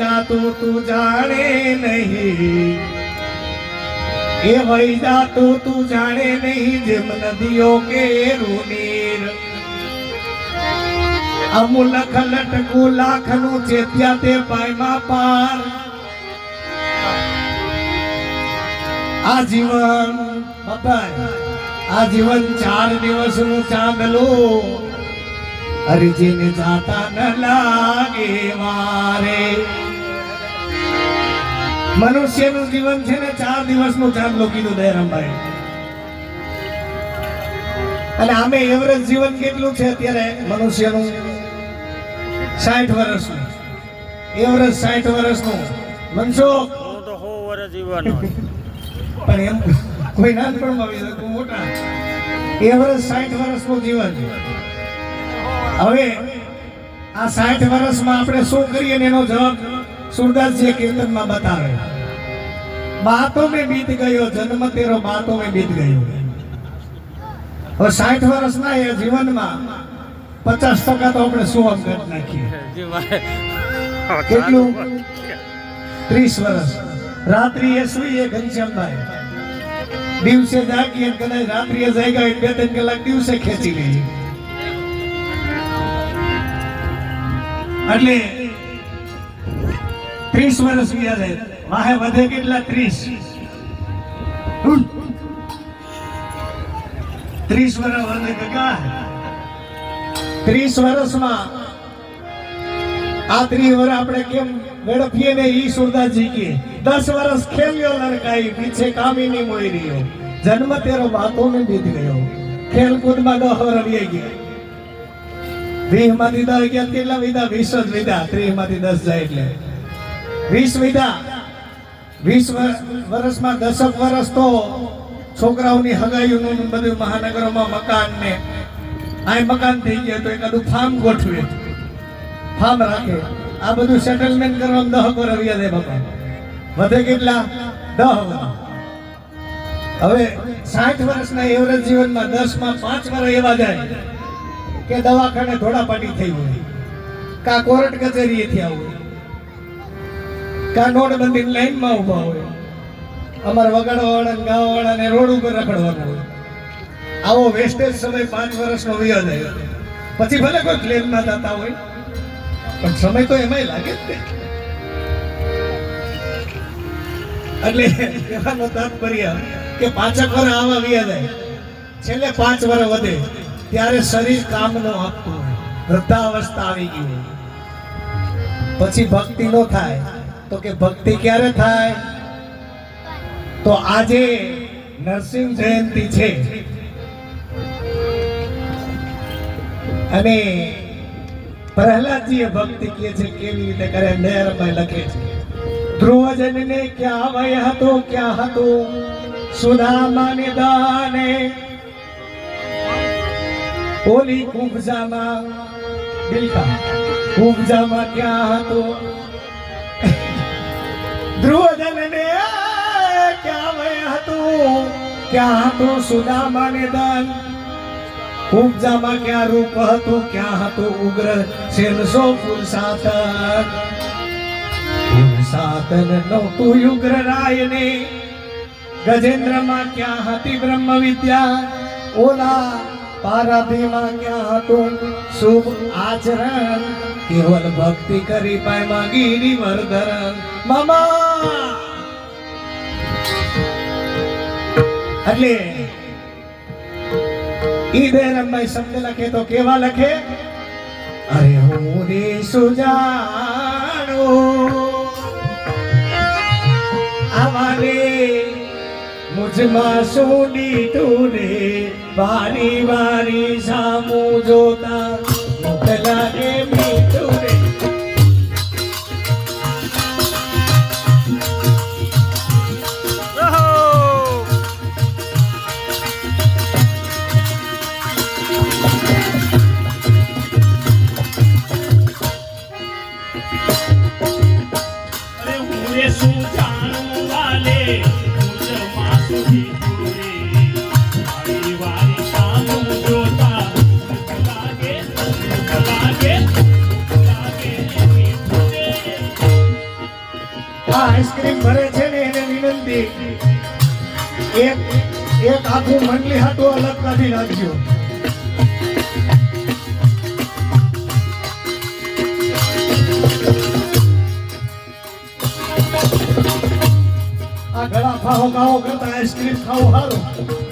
જાતું તું જાણે નહીં? એ વહી જાતું તું જાણે નહીં જેમ નદીઓ કે રૂનીર અમુલખ લટકું લાખનું ચેત્યા તે પાયમાં પાર. આ જીવન બધાય આ જીવન ચાર દિવસનું ચાંદલું. હરિજીને જાતા ન લાગે વારે. મનુષ્યનું જીવન છે ને ચાર દિવસનું ચાંદ લોકીનું દયારામભાઈ અને આમે એવરેજ જીવન કેટલું છે અત્યારે મનુષ્યનું? સાઠ વર્ષનું. એવરેજ સાઠ વર્ષનું. મનસુખ! હું તો હો વર્ષ જીવવાનો પણ એમ કોઈ નાનપણમાં આવી શકે મોટા. એવરેજ સાઠ વર્ષનું જીવન. હવે આ સાઠ વર્ષમાં આપણે શું કરીએ ને એનો જવાબ? સુરદાસજી કીર્તનમાં બતાવે બાતો મેં બીત ગયો, જન્મ તેરો બાતો મેં બીત ગયો. હવે સાઠ વર્ષના એ જીવનમાં પચાસ ટકા તો આપણે શું અંગત નાખીએ? કેટલું? ત્રીસ વર્ષ. રાત્રિએ સુઈએ ઘનશ્યામભાઈ. દિવસે જાગીએ કદાચ રાત્રિએ જાગ્યા હોય બે ત્રણ કલાક દિવસે ખેંચી લઈએ. એટલે ત્રીસ વર્ષ ગયા છે માહે વધે કેટલા? ત્રીસ. ત્રીસ વર્ષ વધે કાકા ત્રીસ વર્ષમાં આ ત્રીસ વર્ષ આપણે કેમ વેડફીએ ને ઈ સુરદાસજી કે દસ વર્ષ ખેલ્યો લડકાઈ? પીછે કામિની મોઈ રહ્યો. જન્મ તેરો બાતો ને બીત ગયો. ખેલકૂદમાં દહો વી ગયા. વીસમાંથી દસ ગયા, કેટલા વિધા? વીસ જ વિધા. ત્રીસમાંથી દસ જાય એટલે. વીસ વીધા વીસ વર- વર્ષમાં દસક વર્ષ તો છોકરાઓની હગાઈઓનું બધું મહાનગરોમાં મકાન ને આ મકાન થઈ ગયા તો એકાદું ફાર્મ ગોઠવે ફાર્મ રાખે. આ બધું સેટલમેન્ટ કરવામાં દહ પર આવ્યા દે બાપા. વધે કેટલા? દહ હવે સાઠ વર્ષના એવરેજ જીવનમાં દસમાં પાંચ વર્ષ એવા જાય કે દવાખાને ધોળાપાટી થઈ હોય કા કોર્ટ કચેરીએથી થયા હોય બંધી લાઈનમાં ઊભા હોય. અમારે વગાડવાવાળા ને ને રોડ ઉપર રખડવાના હોય. આવો વેસ્ટેજ સમય પાંચ વર્ષનો વયો જાય પછી ભલે કોઈ ક્લેમ ના થતા હોય, પણ સમય તો એમાંય લાગે જ એટલે એવાનો તાત્પર્ય કે પાંચક વર આવા વ્યા જાય છેલ્લે પાંચ વર્ષ વધે, ત્યારે શરીર કામ નો આપતું વૃદ્ધાવસ્થા આવી ગઈ પછી ભક્તિ નો થાય તો કે ભક્તિ ક્યારે થાય? તો આજે નરસિંહ જયંતિ છે. અને પ્રહલાદજીએ ભક્તિ કહે છે, કેવી રીતે કરે? નહેરમાં લખે છે. ધ્રુવજનને ક્યાં ભય હતો, ક્યાં હતો? સુદામા નિદાને ઓલી કુંભજામાં બિલકા કુંભજામાં ક્યાં હતો? ધ્રુવજનને ક્યાં વય હતું? ક્યાં હતું સુદામા નિદાન ઉપજામાં ક્યાં રૂપ હતું? ક્યાં હતું ઉગ્ર? સેનસો સાતન સાતન નહોતું યુગ્ર રાયને. ગજેન્દ્રમાં ક્યાં હતી બ્રહ્મ વિદ્યા? ઓલા પારાભીમાં ક્યાં હતું શુભ આચરણ? કેવલ ભક્તિ કરી પાયમાં ગિરિવર્ધન મામા એટલે ઈદે રંબાઈ શબ્દ લખે તો કેવા લખે? અરે હું રે સુજાણો અમારે મુજમાં સોની તુરે વારી વારી સામુ જોતા. મોકલા રે રહો આઈસ્ક્રીમ ભરે છે ને એને વિનંતી. એક એક આખું મંડલી હાટું અલગ કાઢી નાખજો આ ગળા ફાહો ગાવો કરતા આઈસ્ક્રીમ ખાવું સારું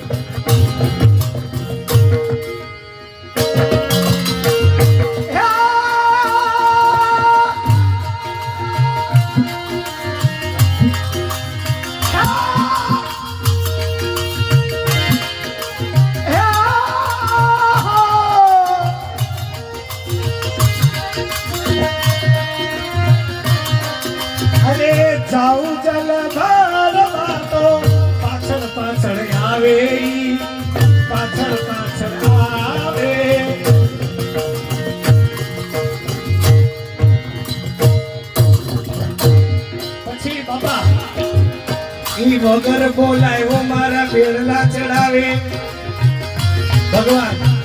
બાપા. ઈ વગર બોલાયો મારા બેડલા ચડાવે. ભગવાન.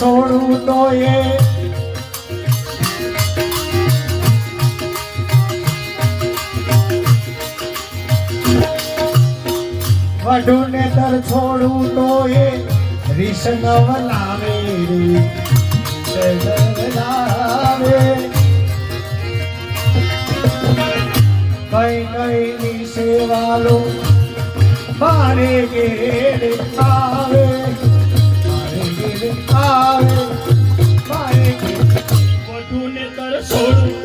છોડવું તો એ. વઢુ નેતર છોડવું તો એ. રીસ નવ લાવે રે. લાવે કઈ કઈ ની સેવાલો મારે ઘેર આવે મારે વધુને તર છોડું.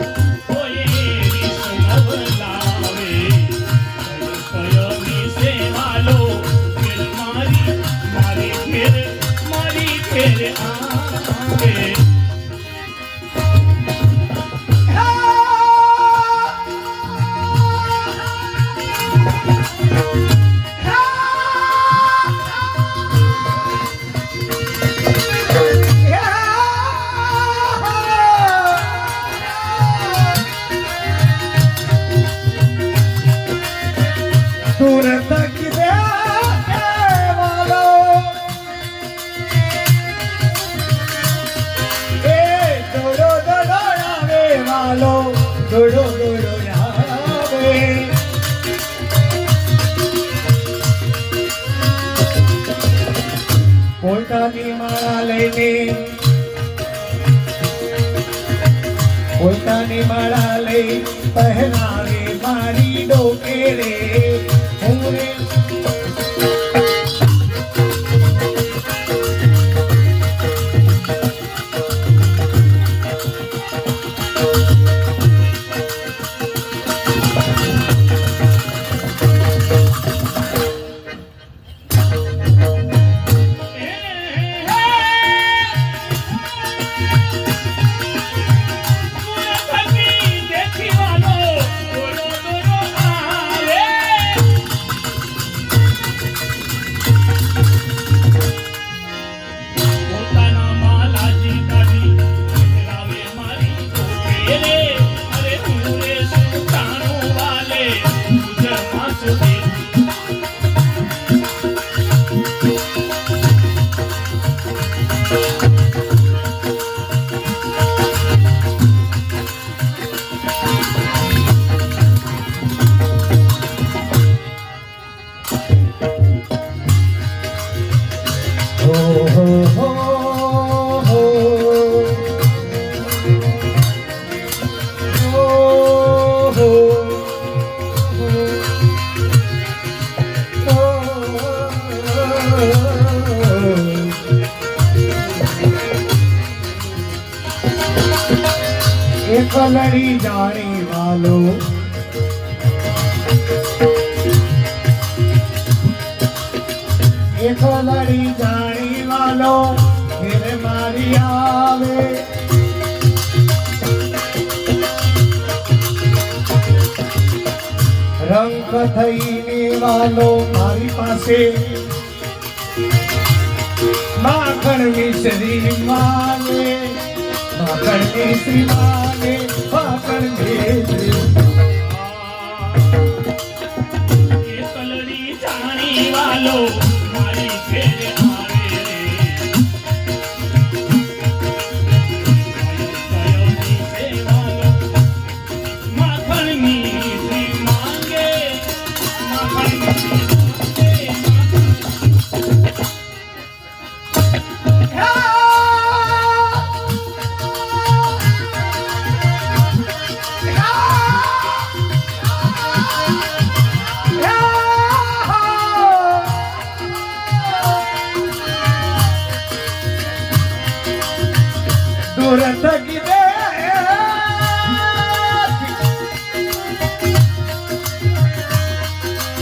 પોતાની માળા લઈને પોતાની માળા લઈ પહેરાવે મારી ડોકે રે હું એક લડી જાણી વાલો, ઘેરે મારી આવે. રંગ થઈને વાલો મારી પાસે. માખણ મિશ્રી માને, માખણ મિશ્રી માને, માખણ મિશ્રી એકલડી વાલો મારી ઘેરે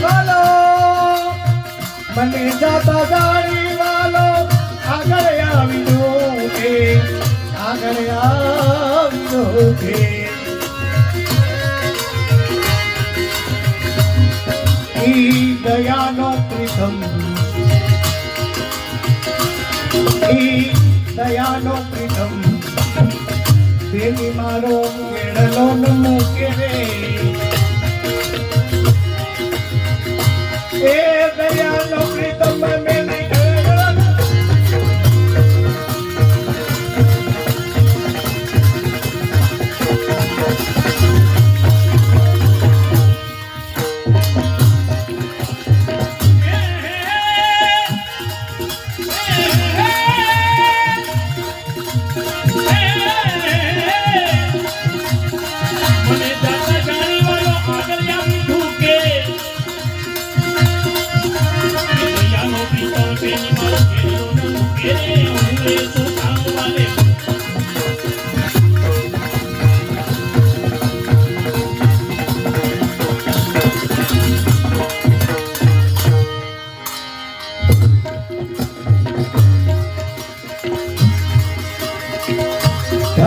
વાલો મને જાતા ગાડી વાલો આગળ આવી દો કે આગળ આવી દો કે ઈ દયાનો પ્રીતમ ઈ દયાનો પ્રીતમ તેની મારો મેળલો ન મૂકે રે. એ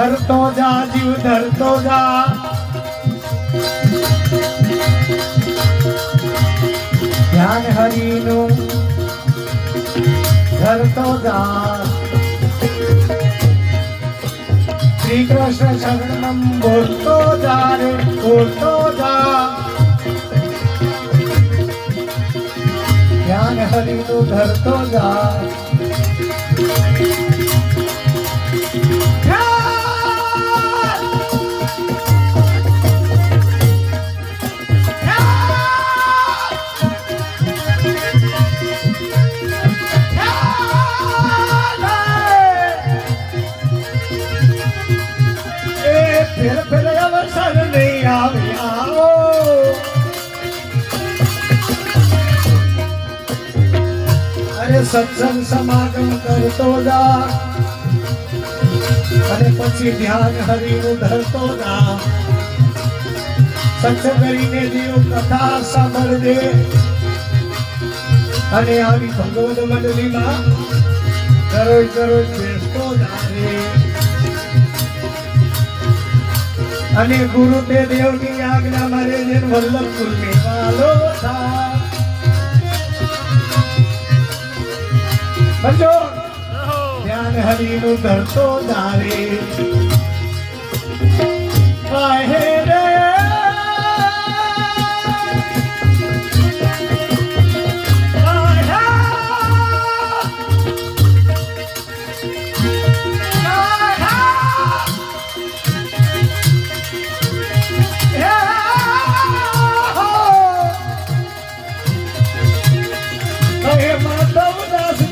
ધરતો જા, જીવ ધરતો જા. ધ્યાન હરીનું ધરતો જા. શ્રી કૃષ્ણ શરણમ બોલતો જા રે, બોલતો જા. ધ્યાન હરીનું ધરતો જા. અરે સત્સંગ સમાગમ કરતો જા. અને પછી ધ્યાન હરિનું ધરતો જા. સત્સંગ કરીને દેવ કથા સાંભળજે. અને આવી ભગવદ મંડળીમાં દરરોજ દરરોજ બેસતો જારે અને ગુરુ તે દેવની આજ્ઞા મારે જેન વલ્લભ મેવાલો વાલો બચો ધ્યાન હરિનું ધરતો જારે કાહે રે